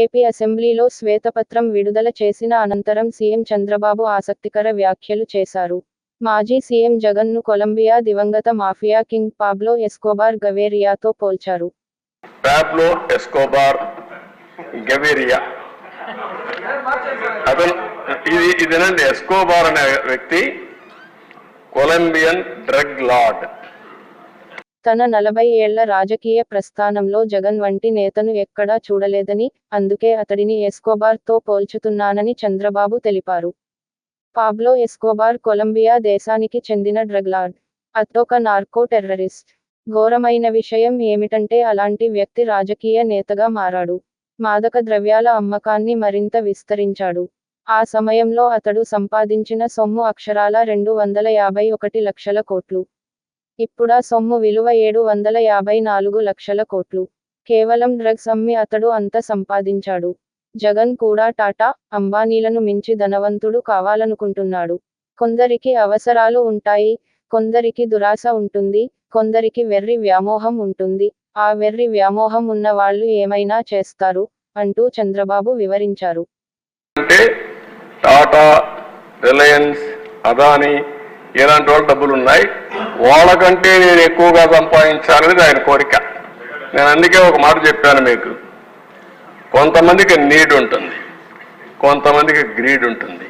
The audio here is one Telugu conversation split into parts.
ఏపీ అసెంబ్లీలో శ్వేతపత్రం విడుదల చేసిన అనంతరం సీఎం చంద్రబాబు ఆసక్తికర వ్యాఖ్యలు చేశారు. మాజీ సీఎం జగన్ను కొలంబియా దివంగత మాఫియా కింగ్ పాబ్లో ఎస్కోబార్ గవేరియాతో పోల్చారు. Pablo Escobar Gaviria. అతను ఇది ఇదేనండి ఎస్కోబార్ అనే వ్యక్తి కొలంబియన్ డ్రగ్ లార్డ్. తన నలభై ఏళ్ళ రాజకీయ ప్రస్థానంలో జగన్ వంటి నేతను ఎక్కడా చూడలేదని అందుకే అతడిని ఎస్కోబార్తో పోల్చుతున్నానని చంద్రబాబు తెలిపారు. పాబ్లో ఎస్కోబార్ కొలంబియా దేశానికి చెందిన డ్రగ్లార్డ్ అతొక నార్కో టెర్రరిస్ట్. ఘోరమైన విషయం ఏమిటంటే అలాంటి వ్యక్తి రాజకీయ నేతగా మారాడు. మాదక ద్రవ్యాల అమ్మకాన్ని మరింత విస్తరించాడు. ఆ సమయంలో అతడు సంపాదించిన సొమ్ము అక్షరాల రెండు వందల యాభై ఒకటి లక్షల కోట్లు. ఇప్పుడా సొమ్ము విలువ ఏడు వందల యాభై నాలుగు లక్షల కోట్లు. కేవలం డ్రగ్స్ అమ్మి అతడు అంత సంపాదించాడు. జగన్ కూడా టాటా అంబానీలను మించి ధనవంతుడు కావాలనుకుంటున్నాడు. కొందరికి అవసరాలు ఉంటాయి కొందరికి దురాశ ఉంటుంది కొందరికి వెర్రి వ్యామోహం ఉంటుంది. ఆ వెర్రి వ్యామోహం ఉన్న వాళ్ళు ఏమైనా చేస్తారు? అంటూ చంద్రబాబు వివరించారు. అంటే టాటా రిలయన్స్ అదానీ ఇలాంటి వాళ్ళు డబ్బులు ఉన్నాయి వాళ్ళకంటే నేను ఎక్కువగా సంపాదించాలనేది ఆయన కోరిక. నేను అందుకే ఒక మాట చెప్పాను మీకు. కొంతమందికి నీడ్ ఉంటుంది. కొంతమందికి గ్రీడ్ ఉంటుంది.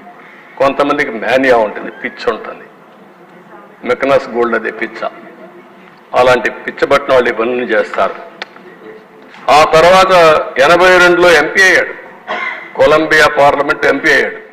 కొంతమందికి మేనియా ఉంటుంది. పిచ్ ఉంటుంది. మెకనస్ గోల్డ్ అదే పిచ్చ. అలాంటి పిచ్చబట్టిన వాళ్ళు ఇవన్నీ చేస్తారు. ఆ తర్వాత ఎనభై రెండులో ఎంపీ అయ్యాడు. కొలంబియా పార్లమెంట్ ఎంపీ అయ్యాడు.